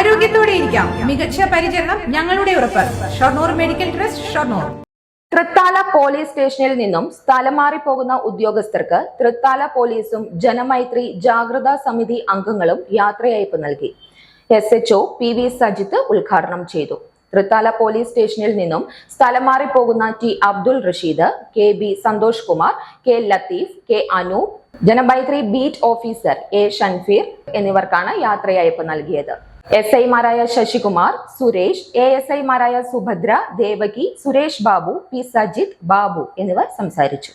ആരോഗ്യത്തോടെ ഇരിക്കാം. മികച്ച പരിചരണം ഞങ്ങളുടെ ഉറപ്പ്. Shoranur medical trust Shoranur. Thrithala police സ്റ്റേഷനിൽ നിന്നും സ്ഥലം മാറിപ്പോകുന്ന ഉദ്യോഗസ്ഥർക്ക് തൃത്താല പോലീസും ജനമൈത്രി ജാഗ്രതാ സമിതി അംഗങ്ങളും യാത്രയയപ്പ് നൽകി. S H P V Sajith ഉദ്ഘാടനം ചെയ്തു. തൃത്താല പോലീസ് സ്റ്റേഷനിൽ നിന്നും സ്ഥലം മാറിപ്പോകുന്ന T Abdul Rasheed K B Santhosh Kumar K Latheef K Anoop Janamaithri beat officer A Shanfeer എന്നിവർക്കാണ് യാത്രയയപ്പ് നൽകിയത്. എസ് ഐമാരായ ശശികുമാർ സുരേഷ് എ എസ് ഐമാരായ സുഭദ്ര ദേവകി സുരേഷ് ബാബു പി സജിത് ബാബു എന്നിവർ സംസാരിച്ചു.